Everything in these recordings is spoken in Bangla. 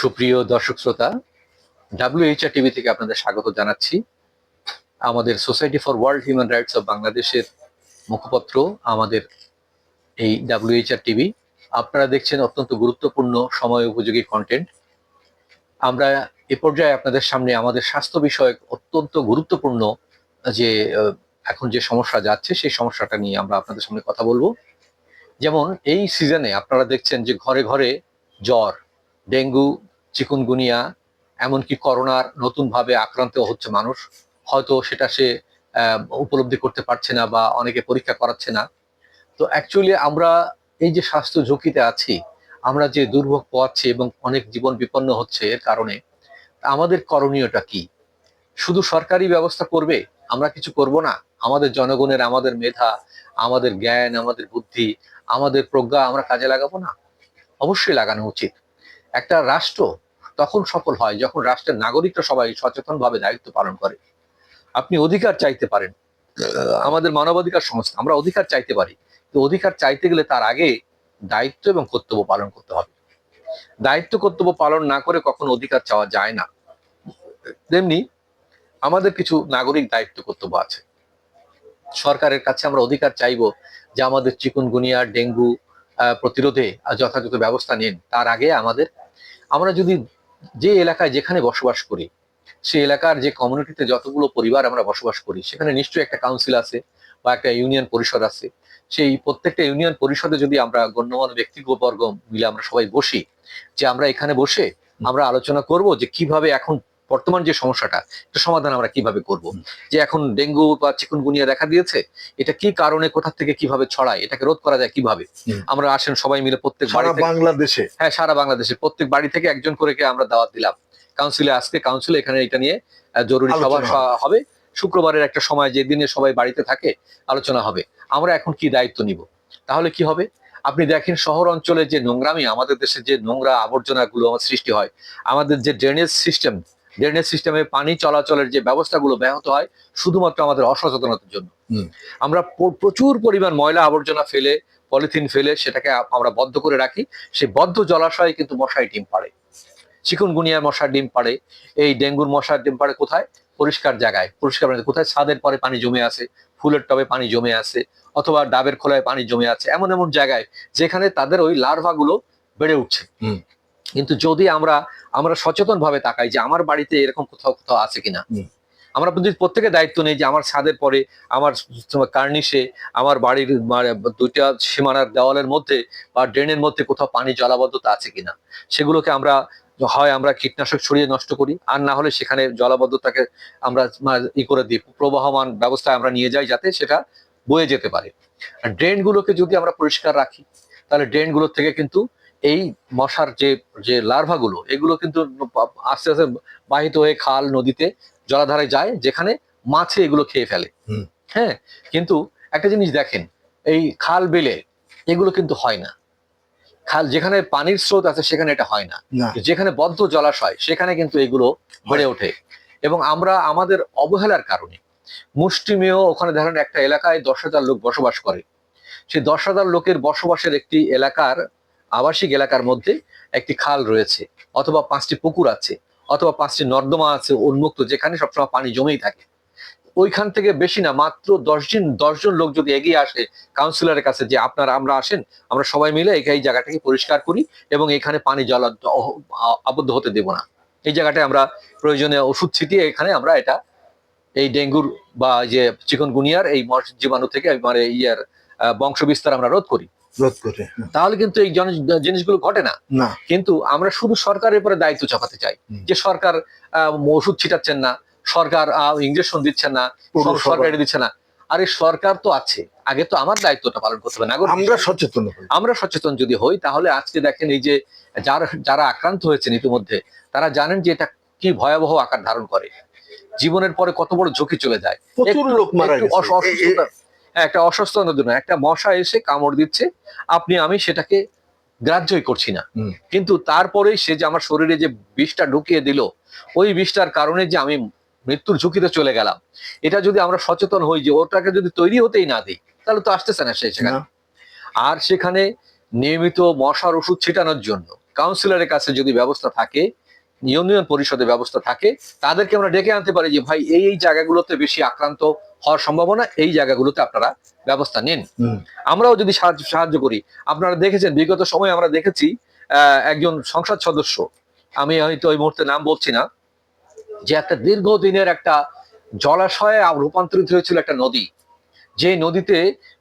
সুপ্রিয় দর্শক শ্রোতা ডাব্লিউএইচআর টিভি থেকে আপনাদের স্বাগত জানাচ্ছি। আমাদের society for world human rights of বাংলাদেশের মুখপত্র, আমাদের এই ডাব্লিউএইচআর টিভি আপনারা দেখছেন অত্যন্ত গুরুত্বপূর্ণ, সময় উপযোগী কন্টেন্ট আমরা এ পর্যায়ে আপনাদের সামনে আমাদের স্বাস্থ্য বিষয়ক অত্যন্ত গুরুত্বপূর্ণ যে এখন যে সমস্যা যাচ্ছে, সেই সমস্যাটা নিয়ে আমরা আপনাদের সামনে কথা বলব। যেমন এই সিজনে আপনারা দেখছেন যে ঘরে ঘরে জ্বর, ডেঙ্গু চিকুনগুনিয়া, এমনকি করোনার নতুনভাবে আক্রান্ত হচ্ছে মানুষ। হয়তো সেটা সে উপলব্ধি করতে পারছে না বা অনেকে পরীক্ষা করাচ্ছে না। তো অ্যাকচুয়ালি আমরা এই যে স্বাস্থ্য ঝুঁকিতে আছি, আমরা যে দুর্ভোগ পাচ্ছি এবং অনেক জীবন বিপন্ন হচ্ছে এর কারণে, আমাদের করণীয়টা কি? শুধু সরকারি ব্যবস্থা করবে, আমরা কিছু করব না। আমাদের জনগণের, আমাদের মেধা, আমাদের জ্ঞান, আমাদের বুদ্ধি, আমাদের প্রজ্ঞা আমরা কাজে লাগাবো না? অবশ্যই লাগানো উচিত। একটা রাষ্ট্র তখন সফল হয় যখন রাষ্ট্রের নাগরিকরা সবাই সচেতনভাবে দায়িত্ব পালন করে। আপনি অধিকার চাইতে পারেন। আমাদের মানবাধিকার সংস্থা, আমরা অধিকার চাইতে পারি। তো অধিকার চাইতে গেলে তার আগে দায়িত্ব এবং কর্তব্য পালন করতে হবে। দায়িত্ব, কর্তব্য পালন না করে কখনো অধিকার চাওয়া যায় না। তেমনি আমাদের কিছু নাগরিক দায়িত্ব, কর্তব্য আছে। সরকারের কাছে আমরা অধিকার চাইব যে আমাদের চিকুনগুনিয়া, ডেঙ্গু প্রতিরোধে যথাযথ ব্যবস্থা নিন তার আগে আমাদের আমরা যদি যে এলাকায় যেখানে বসবাস করি সেই এলাকার যে কমিউনিটিতে যতগুলো পরিবার আমরা বসবাস করি সেখানে নিশ্চয়ই একটা কাউন্সিল আছে বা একটা ইউনিয়ন পরিষদ আছে। সেই প্রত্যেকটা ইউনিয়ন পরিষদে যদি আমরা গণ্যমান্য ব্যক্তিবর্গ মিলে আমরা সবাই বসি যে আমরা এখানে বসে আমরা আলোচনা করব যে কীভাবে এখন বর্তমান যে সমস্যাটা এটা সমাধান আমরা কীভাবে করব? যে এখন ডেঙ্গু বা চিকুনগুনিয়া দেখা দিয়েছে এটা কি কারণে কোথা থেকে কীভাবে ছড়ায় এটাকে রোধ করা যায় কীভাবে? আমরা আসেন সবাই মিলে প্রত্যেক সারা বাংলাদেশে। হ্যাঁ সারা বাংলাদেশে। প্রত্যেক বাড়ি থেকে একজন করে কে আমরা দাওয়াত দিলাম। কাউন্সিলে আজকে কাউন্সিলে এখানে এটা নিয়ে জরুরি সভা সভা হবে। শুক্রবারের একটা সময় যে দিনে সবাই বাড়িতে থাকে আলোচনা হবে। আমরা এখন কি দায়িত্ব নিব? তাহলে কি হবে? আপনি দেখেন শহর অঞ্চলে যে নোংরামি আমাদের দেশে যে নোংরা আবর্জনাগুলো আমার সৃষ্টি হয় আমাদের যে ড্রেনেজ সিস্টেম ড্রেনেজ সিস্টেমে পানি চলাচলের যে ব্যবস্থাগুলো ব্যাহত হয় শুধুমাত্র আমাদের অসচেতনতার জন্য। আমরা প্রচুর পরিমাণ ময়লা আবর্জনা ফেলে পলিথিন ফেলে সেটাকে আমরা বদ্ধ করে রাখি। সেই বদ্ধ জলাশয়ে কিন্তু মশাই ডিম পাড়ে। চিকুনগুনিয়ার মশার ডিম পাড়ে। এই ডেঙ্গুর মশার ডিম পাড়ে কোথায়? পরিষ্কার জায়গায়। পরিষ্কার কোথায়? ছাদের পরে পানি জমে আছে ফুলের টবে পানি জমে আছে অথবা ডাবের খোলায় পানি জমে আছে এমন এমন জায়গায় যেখানে তাদের ওই লার্ভাগুলো বেড়ে উঠছে। কিন্তু যদি আমরা আমরা সচেতন ভাবে তাকাই যে আমার বাড়িতে এরকম কোথাও কোথাও আছে কিনা। আমরা যদি প্রত্যেকে দায়িত্ব নেই যে আমার ছাদের পরে আমার কার্নিশে আমার বাড়ির মানে দুইটা সীমানার দেওয়ালের মধ্যে বা ড্রেনের মধ্যে কোথাও পানি জলাবদ্ধতা আছে কিনা সেগুলোকে আমরা হয় আমরা কীটনাশক ছড়িয়ে নষ্ট করি আর না হলে সেখানে জলাবদ্ধতাকে আমরা ই করে দিই প্রবাহমান ব্যবস্থায় আমরা নিয়ে যাই যাতে সেটা বয়ে যেতে পারে আর ড্রেনগুলোকে যদি আমরা পরিষ্কার রাখি তাহলে ড্রেনগুলোর থেকে কিন্তু এই মশার যে যে লার্ভাগুলো এগুলো কিন্তু আস্তে আস্তে বাহিত হয়ে খাল নদীতে জলাধারে যায় যেখানে মাছে এগুলো খেয়ে ফেলে। হ্যাঁ কিন্তু একটা জিনিস দেখেন এই খাল বেলে এগুলো কিন্তু হয় না। খাল যেখানে পানির স্রোত আছে সেখানে এটা হয় না। যেখানে বদ্ধ জলাশয় সেখানে কিন্তু এগুলো বেড়ে ওঠে। এবং আমরা আমাদের অবহেলার কারণে মুষ্টিমেয় ওখানে ধরেন একটা এলাকায় দশ হাজার লোক বসবাস করে। সেই দশ হাজার লোকের বসবাসের একটি এলাকার আবাসিক এলাকার মধ্যে একটি খাল রয়েছে, অথবা পাঁচটি পুকুর আছে, অথবা পাঁচটি নর্দমা আছে উন্মুক্ত, যেখানে সবসময় পানি জমেই থাকে। ওইখান থেকে বেশি না, মাত্র দশজন দশজন লোক যদি এগিয়ে আসে কাউন্সিলরের কাছে যে আপনারা আমরা আসেন, আমরা সবাই মিলে এই জায়গাটাকে পরিষ্কার করি এবং এখানে পানি জল আবদ্ধ হতে দেব না। এই জায়গাটায় আমরা প্রয়োজনে ওষুধ ছিটিয়ে এখানে আমরা এটা, এই ডেঙ্গুর বা যে চিকনগুনিয়ার এই জীবাণু থেকে মানে ইয়ার বংশ বিস্তার আমরা রোধ করি। করে তাহলে কিন্তু এই জিনিসগুলো ঘটে না। না। কিন্তু আমরা শুধু সরকারের উপরে দায়িত্ব চাপাতে চাই যে সরকার ওষুধ ছিটাচ্ছেন না সরকার ইঞ্জেকশন দিচ্ছেন না। সরকার দিচ্ছে না। আরে সরকার তো আছে আগে তো আমার দায়িত্বটা পালন করতে হবে নাগরিক। আমরা সচেতন আমরা সচেতন যদি হই তাহলে আজকে দেখেন এই যে যারা যারা আক্রান্ত হয়েছেন ইতিমধ্যে তারা জানেন যে এটা কি ভয়াবহ আকার ধারণ করে। জীবনের পরে কত বড় ঝুঁকি চলে যায়। প্রচুর লোক মারা গেছে। হ্যাঁ, একটা অসুস্থতার জন্য একটা মশা এসে কামড় দিচ্ছে আপনি আমি সেটাকে গ্রাহ্যই করছি না। কিন্তু তারপরে সে যে আমার শরীরে যে বিষটা ঢুকিয়ে দিল ওই বিষটার কারণে যে আমি মৃত্যুর ঝুঁকিতে চলে গেলাম। এটা যদি আমরা সচেতন হই যে ওটাকে যদি তৈরি হতেই না দিই তাহলে তো আসতেছে না সে সেখানে। আর সেখানে নিয়মিত মশার ওষুধ ছিটানোর জন্য কাউন্সিলরের কাছে যদি ব্যবস্থা থাকে ইউনিয়ন পরিষদের ব্যবস্থা থাকে তাদেরকে আমরা ডেকে আনতে পারি যে ভাই এই এই জায়গাগুলোতে বেশি আক্রান্ত হওয়ার সম্ভাবনা এই জায়গাগুলোতে আপনারা ব্যবস্থা নিন। আমরাও যদি সাহায্য সাহায্য করি আপনারা দেখেছেন বিগত সময়ে আমরা দেখেছি একজন সংসদ সদস্য আমি হয়তো ওই মুহূর্তে নাম বলছি না যে একটা দীর্ঘদিনের একটা জলাশয়ে রূপান্তরিত হয়েছিল একটা নদী। যে নদীতে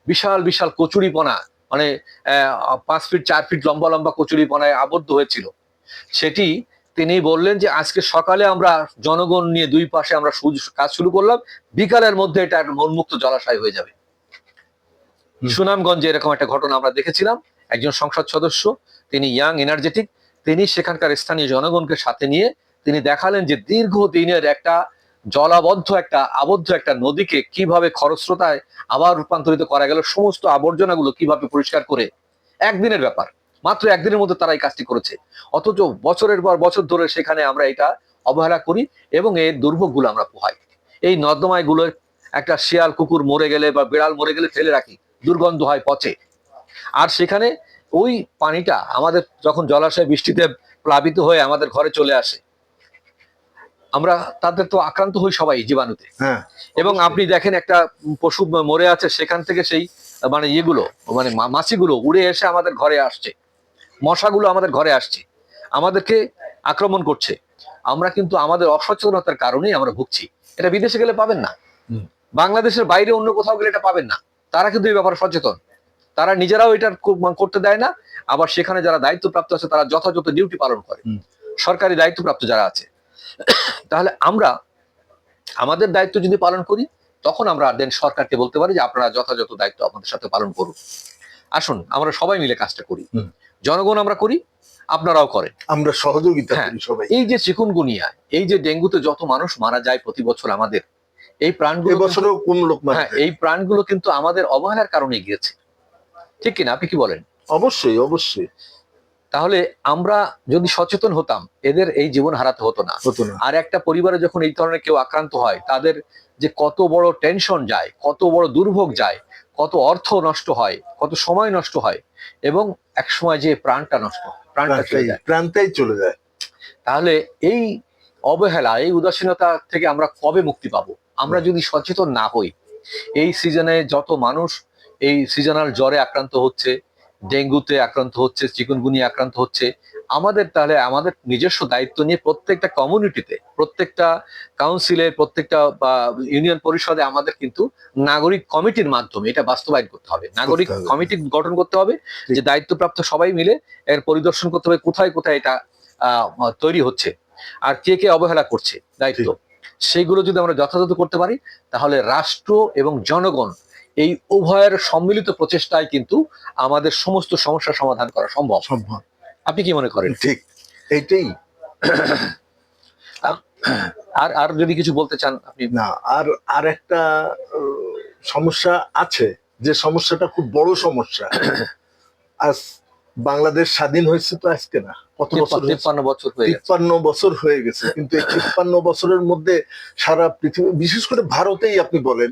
বিশাল বিশাল কচুরিপনা মানে আহ, পাঁচ ফিট চার ফিট লম্বা লম্বা কচুরিপনায় আবদ্ধ হয়েছিল। সেটি তিনি বললেন যে আজকে সকালে আমরা জনগণ নিয়ে দুই পাশে আমরা কাজ শুরু করলাম বিকালের মধ্যে এটা একটা উন্মুক্ত জলাশয় হয়ে যাবে। সুনামগঞ্জে এরকম একটা ঘটনা আমরা দেখেছিলাম একজন সংসদ সদস্য তিনি ইয়াং এনার্জেটিক তিনি সেখানকার স্থানীয় জনগণকে সাথে নিয়ে তিনি দেখালেন যে দীর্ঘদিনের একটা জলাবদ্ধ একটা আবদ্ধ একটা নদীকে কীভাবে খরস্রোতায় আবার রূপান্তরিত করা গেল সমস্ত আবর্জনাগুলো কীভাবে পরিষ্কার করে একদিনের ব্যাপার মাত্র একদিনের মধ্যে তারা এই কাজটি করেছে। অথচ বছরের পর বছর ধরে সেখানে আমরা এটা অবহেলা করি এবং এর দুর্ভোগগুলো আমরা পোহাই। এই নর্দমায়গুলো একটা শিয়াল কুকুর মরে গেলে বা বিড়াল মরে গেলে ফেলে রাখি দুর্গন্ধ হয় পচে। আর সেখানে ওই পানিটা আমাদের যখন জলাশয় বৃষ্টিতে প্লাবিত হয়ে আমাদের ঘরে চলে আসে আমরা তাদের তো আক্রান্ত হই সবাই জীবাণুতে। হ্যাঁ। এবং আপনি দেখেন একটা পশু মরে আছে সেখান থেকে সেই মানে ইয়েগুলো মানে মাছিগুলো উড়ে এসে আমাদের ঘরে আসছে। মশাগুলো আমাদের ঘরে আসছে। আমাদেরকে আক্রমণ করছে। আমরা কিন্তু আমাদের অসচেতনতার কারণেই আমরা ভুগছি। এটা বিদেশে গেলে পাবেন না। বাংলাদেশের বাইরে অন্য কোথাও গেলে এটা পাবেন না। তারা কিন্তু এই ব্যাপারে সচেতন। তারা নিজেরাও এটা করতে দেয় না। আবার সেখানে যারা দায়িত্বপ্রাপ্ত আছে তারা যথাযথ ডিউটি পালন করে। সরকারি দায়িত্বপ্রাপ্ত যারা আছে। তাহলে আমরা আমাদের দায়িত্ব যদি পালন করি তখন আমরা দেন সরকারকে বলতে পারি যে আপনারা যথাযথ দায়িত্ব আমাদের সাথে পালন করুন। আসুন আমরা সবাই মিলে কাজটা করি। জনগণ আমরা করি আপনারাও করেন। আমরা সহযোগিতা হ্যাঁ। করি সবাই। এই যে চিকুনগুনিয়া এই যে ডেঙ্গুতে যত মানুষ মারা যায় প্রতি বছর আমাদের এই প্রাণগুলো কোন লোক মারা হ্যাঁ? এই প্রাণগুলো কিন্তু আমাদের অবহেলার কারণে গিয়েছে। ঠিক কিনা? আপনি কি বলেন? অবশ্যই অবশ্যই। তাহলে আমরা যদি সচেতন হতাম এদের এই জীবন হারাতে হতো না। হতো না। আর একটা পরিবারে যখন এই ধরনের কেউ আক্রান্ত হয় তাদের যে কত বড় টেনশন যায় কত বড় দুর্ভোগ যায় কত অর্থ নষ্ট হয় কত সময় নষ্ট হয় এবং এক সময় যে প্রাণটা নষ্ট প্রাণটা চলে যায়। প্রাণটাই চলে যায়। তাহলে এই অবহেলা এই উদাসীনতা থেকে আমরা কবে মুক্তি পাবো? আমরা যদি সচেতন না হই এই সিজনে যত মানুষ এই সিজনাল জ্বরে আক্রান্ত হচ্ছে ডেঙ্গুতে আক্রান্ত হচ্ছে চিকুনগুনি আক্রান্ত হচ্ছে আমাদের তাহলে আমাদের নিজস্ব দায়িত্ব নিয়ে প্রত্যেকটা কমিউনিটিতে প্রত্যেকটা কাউন্সিলে প্রত্যেকটা বা ইউনিয়ন পরিষদে আমাদের কিন্তু নাগরিক কমিটির মাধ্যমে এটা বাস্তবায়ন করতে হবে। নাগরিক কমিটি গঠন করতে হবে যে দায়িত্বপ্রাপ্ত সবাই মিলে এর পরিদর্শন করতে হবে কোথায় কোথায় এটা আহ, তৈরি হচ্ছে আর কে কে অবহেলা করছে দায়িত্ব। সেইগুলো যদি আমরা যথাযথ করতে পারি তাহলে রাষ্ট্র এবং জনগণ এই উভয়ের সম্মিলিত প্রচেষ্টায় কিন্তু আমাদের সমস্ত সমস্যার সমাধান করা সম্ভব। সম্ভব। আপনি কি মনে করেন? ঠিক এইটাই। আর আর যদি কিছু বলতে চান আপনি? না আর আর একটা সমস্যা আছে যে সমস্যাটা খুব বড় সমস্যা। আজ বাংলাদেশ স্বাধীন হয়েছে তো আজকে না কত বছর? তিপ্পান্ন বছর হয়ে তিপ্পান্ন বছর হয়ে গেছে কিন্তু এই তিপ্পান্ন বছরের মধ্যে সারা পৃথিবী বিশেষ করে ভারতেই আপনি বলেন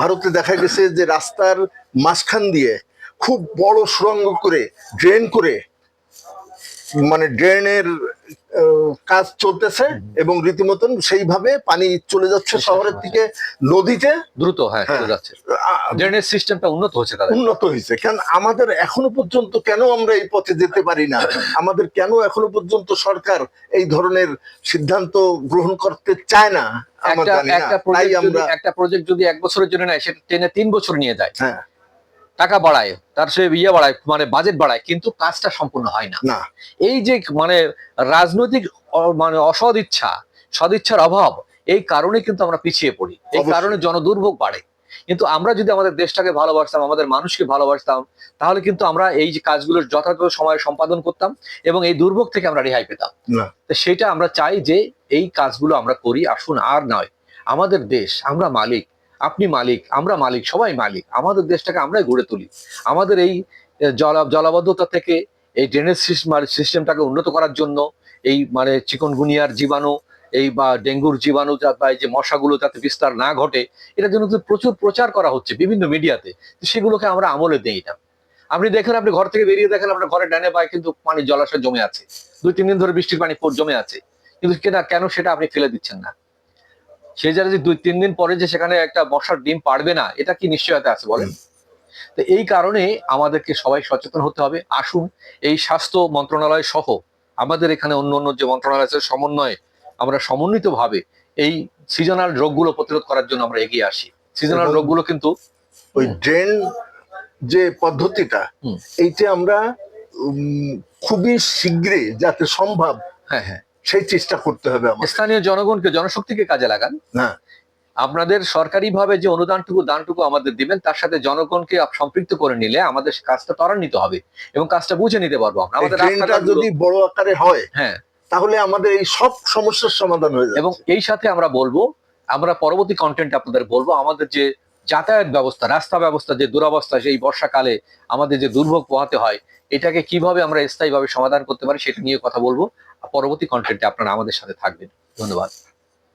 ভারতে দেখা গেছে যে রাস্তার মাঝখান দিয়ে খুব বড় সুড়ঙ্গ করে ড্রেন করে মানে ড্রেনের কাজ চলতেছে এবং রীতিমতন সেইভাবে পানি চলে যাচ্ছে শহরের থেকে নদীতে। দ্রুত হ্যাঁ চলে হ্যাঁ। যাচ্ছে। আহ, ড্রেনেজ সিস্টেমটা উন্নত হচ্ছে উন্নত হয়েছে। কেন আমাদের এখনও পর্যন্ত কেন আমরা এই পথে যেতে পারি না? আমাদের কেন এখনও পর্যন্ত সরকার এই ধরনের সিদ্ধান্ত গ্রহণ করতে চায় না? একটা প্রজেক্ট যদি এক বছরের জন্য নেয় সেটা টেনে তিন বছর নিয়ে যায়। হ্যাঁ। টাকা বাড়ায় তার সে ইয়ে বাড়ায় মানে বাজেট বাড়ায় কিন্তু কাজটা সম্পূর্ণ হয় না। না। এই যে মানে রাজনৈতিক মানে অসদ ইচ্ছা সদিচ্ছার অভাব এই কারণে কিন্তু আমরা পিছিয়ে পড়ি। এই কারণে জনদুর্ভোগ বাড়ে। কিন্তু আমরা যদি আমাদের দেশটাকে ভালোবাসতাম আমাদের মানুষকে ভালোবাসতাম তাহলে কিন্তু আমরা এই যে কাজগুলোর যথাযথ সময়ে সম্পাদন করতাম এবং এই দুর্ভোগ থেকে আমরা রেহাই পেতাম। না। তো সেটা আমরা চাই যে এই কাজগুলো আমরা করি আসুন আর নয়। আমাদের দেশ আমরা মালিক আপনি মালিক, আমরা মালিক, সবাই মালিক। আমাদের দেশটাকে আমরাই গড়ে তুলি। আমাদের এই জল, জলাবদ্ধতা থেকে এই ড্রেনেজ সিস্টেমটাকে উন্নত করার জন্য এই মানে চিকনগুনিয়ার জীবাণু, এই বা ডেঙ্গুর জীবাণু বা এই যে মশাগুলো যাতে বিস্তার না ঘটে, এটার জন্য প্রচুর প্রচার করা হচ্ছে বিভিন্ন মিডিয়াতে। সেগুলোকে আমরা আমলে দেই না। আপনি দেখেন, আপনি ঘর থেকে বেরিয়ে দেখেন, আপনার ঘরের ডানে পায়ে কিন্তু পানি জলাশয় জমে আছে। দুই, তিন দিন ধরে বৃষ্টির পানি জমে আছে। কিন্তু কেনা কেন সেটা আপনি ফেলে দিচ্ছেন না? সে যারা যে দুই তিন দিন পরে যে সেখানে একটা মশার ডিম পারবে না এটা কি নিশ্চয়তা আছে বলেন? তো এই কারণে আমাদেরকে সবাই সচেতন হতে হবে। আসুন এই স্বাস্থ্য মন্ত্রণালয় সহ আমাদের এখানে অন্য অন্য যে মন্ত্রণালয় আছে সমন্বয়ে আমরা সমন্বিতভাবে এই সিজনাল রোগগুলো প্রতিরোধ করার জন্য আমরা এগিয়ে আসি। সিজনাল রোগগুলো কিন্তু ওই ড্রেন যে পদ্ধতিটা। এইটা আমরা খুবই শীঘ্রই যাতে সম্ভব হ্যাঁ হ্যাঁ। সেই চেষ্টা করতে হবে আমাদের স্থানীয় জনগণকে জনশক্তিকে কাজে লাগান। না আপনাদের সরকারিভাবে যে অনুদানটুকু দানটুকু আমাদের দিবেন তার সাথে জনগণকে সম্পৃক্ত করে নিলে আমাদের কাজটা ত্বরান্বিত হবে এবং কাজটা বুঝে নিতে পারব আমরা। আমাদের যদি বড় আকারে হয় হ্যাঁ। তাহলে আমাদের এই সব সমস্যার সমাধান হয়ে যাবে এবং এই সাথে আমরা বলব আমরা পরবর্তী কন্টেন্ট আপনাদের বলব আমাদের যে যাতায়াত ব্যবস্থা রাস্তা ব্যবস্থা যে দুরাবস্থা সেই বর্ষাকালে আমাদের যে দুর্ভোগ পোহাতে হয় এটাকে কীভাবে আমরা স্থায়ীভাবে সমাধান করতে পারি সেটা নিয়ে কথা বলব। পরবর্তী কন্টেন্টে আপনারা আমাদের সাথে থাকবেন। ধন্যবাদ।